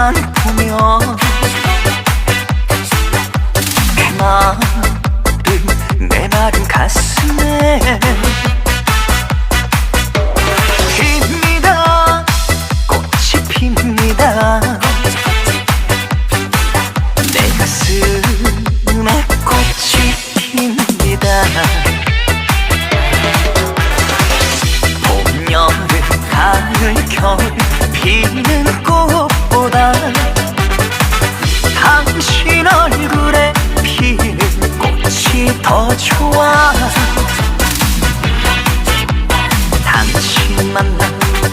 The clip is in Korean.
너만 보면 내 마음 내 마른 가슴에 핍니다. 꽃이 핍니다. 내 가슴에 꽃이 핍니다. 봄, 여름, 가을, 겨울 피는 더 좋아. 당신 만